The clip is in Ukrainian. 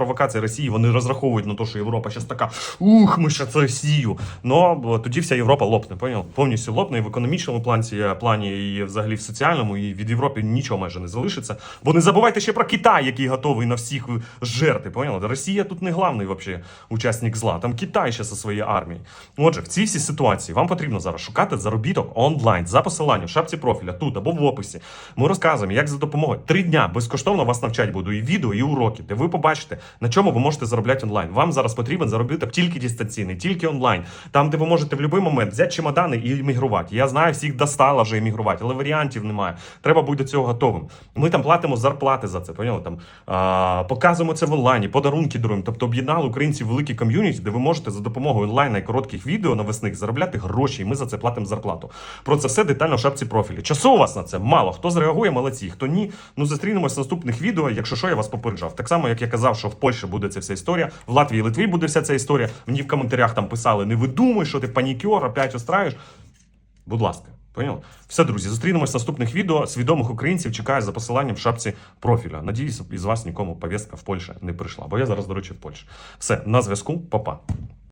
провокація Росії. Вони розраховують на те, що Європа зараз така ух, ми ще це Росію. Ну тоді вся Європа лопне, поняв? Повністю лопне і в економічному плані, плані, і взагалі в соціальному, і від Європи нічого майже не залишиться. Бо не забувайте ще про Китай, який готовий на всіх жерти. Поняли? Росія тут не главний вообще учасник зла. Там Китай ще зі своєю армією. Отже, в цій всій ситуації вам потрібно зараз шукати заробіток онлайн за посиланням в шапці профіля тут або в описі. Ми розказуємо, як за допомогою три дня безкоштовно вас навчать буду і відео, і уроки, де ви побачите, на чому ви можете заробляти онлайн. Вам зараз потрібен заробіток тільки дистанційний, тільки онлайн. Там, де ви можете в будь-який момент взяти чемодани і іммігрувати. Я знаю, всіх достало вже іммігрувати, але варіантів немає. Треба бути до цього готовим. Ми там платимо зарплати за це. Поняли? Там а, показуємо це в онлайні, подарунки даруємо. Тобто об'єднали українців в великій ком'юніті, де ви можете за допомогою онлайна і коротких відео навесних заробляти гроші, і ми за це платимо зарплату. Про це все детально в шапці профілі. Часу у вас на це мало. Хто зреагує, молодці. Хто ні, ну зустрінемось в наступних відео. Якщо що, я вас попереджав. Так само, як я казав, що в Польщі буде ця вся історія, в Латвії Литві буде вся ця історія. Мені в коментарях там писали: не видумуй, що ти панікер, опять устраєш. Будь ласка. Поняли? Все, друзі, зустрінемось в наступних відео. Свідомих українців чекаю за посиланням в шапці профіля. Надіюсь, із вас нікому повістка в Польщі не прийшла. Бо я зараз, до речі, в Польщі. Все, на зв'язку, Па-па.